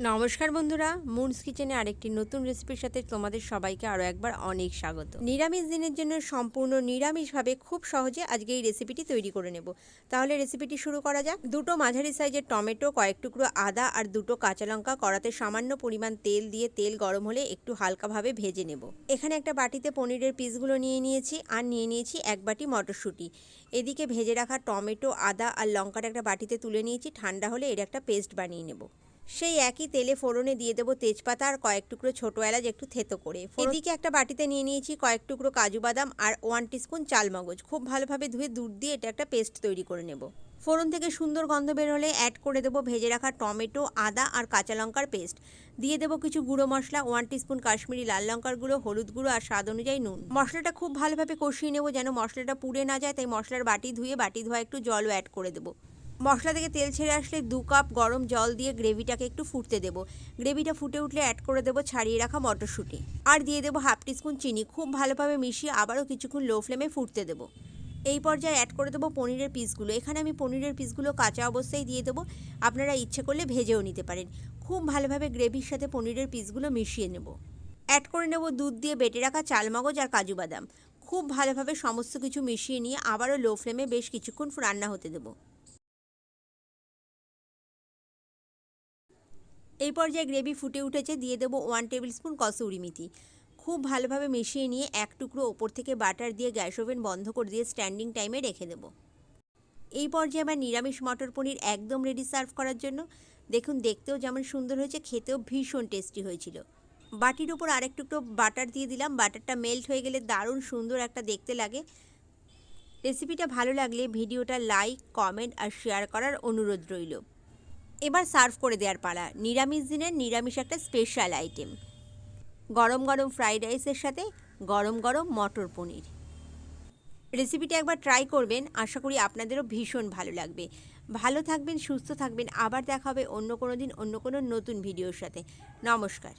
নমস্কার বন্ধুরা মুনস কিচেনে আরেকটি নতুন রেসিপির সাথে তোমাদের সবাইকে আরও একবার অনেক স্বাগত। নিরামিষ দিনের জন্য সম্পূর্ণ নিরামিষভাবে খুব সহজে আজকে এই রেসিপিটি তৈরি করে নেব। তাহলে রেসিপিটি শুরু করা যাক। দুটো মাঝারি সাইজের টমেটো, কয়েক টুকরো আদা আর দুটো কাঁচা লঙ্কা কড়াতে সামান্য পরিমাণ তেল দিয়ে তেল গরম হলে একটু হালকাভাবে ভেজে নেব। এখানে একটা বাটিতে পনিরের পিসগুলো নিয়ে নিয়েছি আর নিয়ে নিয়েছি এক বাটি মটরশুঁটি। এদিকে ভেজে রাখা টমেটো, আদা আর লঙ্কাটা একটা বাটিতে তুলে নিয়েছি। ঠান্ডা হলে এর একটা পেস্ট বানিয়ে নেব। সেই একই তেলে ফোড়নে দিয়ে দেবো তেজপাতা আর কয়েক টুকরো ছোটো এলাচ একটু থেতো করে। এদিকে একটা বাটিতে নিয়ে নিয়েছি কয়েক টুকরো কাজু বাদাম আর ওয়ান টিস্পুন চালমগজ খুব ভালোভাবে ধুয়ে দুধ দিয়ে এটা একটা পেস্ট তৈরি করে নেব। ফোড়ন থেকে সুন্দর গন্ধ বের হলে অ্যাড করে দেবো ভেজে রাখা টমেটো আদা আর কাঁচা লঙ্কার পেস্ট। দিয়ে দেবো কিছু গুঁড়ো মশলা ওয়ান টিস্পুন কাশ্মীরি লাল লঙ্কার গুঁড়ো হলুদ গুঁড়ো আর স্বাদ অনুযায়ী নুন। মশলাটা খুব ভালোভাবে কষিয়ে নেব যেন মশলাটা পুড়ে না যায় তাই মশলার বাটি ধুয়ে বাটি ধোয়া একটু জলও অ্যাড করে দেবো। মশলা থেকে তেল ছেড়ে আসলে দু কাপ গরম জল দিয়ে গ্রেভিটাকে একটু ফুটতে দেবো। গ্রেভিটা ফুটে উঠলে অ্যাড করে দেবো ছাড়িয়ে রাখা মটরশুঁটি। আর দিয়ে দেবো হাফ টিস্পুন চিনি। খুব ভালোভাবে মিশিয়ে আবারও কিছুক্ষণ লো ফ্লেমে ফুটতে দেবো। এই পর্যায়ে অ্যাড করে দেবো পনিরের পিসগুলো এখানে আমি পনিরের পিসগুলো কাঁচা অবস্থায় দিয়ে দেবো। আপনারা ইচ্ছে করলে ভেজেও নিতে পারেন। খুব ভালোভাবে গ্রেভির সাথে পনিরের পিসগুলো মিশিয়ে নেব। অ্যাড করে নেব দুধ দিয়ে বেটে রাখা চালমগজ আর কাজু বাদাম। খুব ভালোভাবে সমস্ত কিছু মিশিয়ে নিয়ে আবারও লো ফ্লেমে বেশ কিছুক্ষণ রান্না হতে দেবো। এই পর্যায়ে গ্রেভি ফুটে উঠেছে, দিয়ে দেবো ওয়ান টেবিল স্পুন কসুরি খুব ভালোভাবে মিশিয়ে নিয়ে এক টুকরো ওপর থেকে বাটার দিয়ে গ্যাস ওভেন বন্ধ করে দিয়ে স্ট্যান্ডিং টাইমে রেখে দেবো। এই পর্যায়ে আমার নিরামিষ মটর পনির একদম রেডি সার্ভ করার জন্য। দেখুন, দেখতেও যেমন সুন্দর হয়েছে, খেতেও ভীষণ টেস্টি হয়েছিল। বাটির উপর আরেক টুকরো বাটার দিয়ে দিলাম। বাটারটা মেল্ট হয়ে গেলে দারুণ সুন্দর একটা দেখতে লাগে। রেসিপিটা ভালো লাগলে ভিডিওটা লাইক কমেন্ট আর শেয়ার করার অনুরোধ রইল। এবার সার্ভ করে দেওয়ার পালা। নিরামিষ দিনের নিরামিষ একটা স্পেশাল আইটেম গরম গরম ফ্রাইড রাইসের সাথে গরম গরম মটর পনির। রেসিপিটা একবার ট্রাই করবেন, আশা করি আপনাদেরও ভীষণ ভালো লাগবে। ভালো থাকবেন, সুস্থ থাকবেন, আবার দেখা হবে অন্য কোনো দিন, অন্য কোনো নতুন ভিডিওর সাথে। নমস্কার।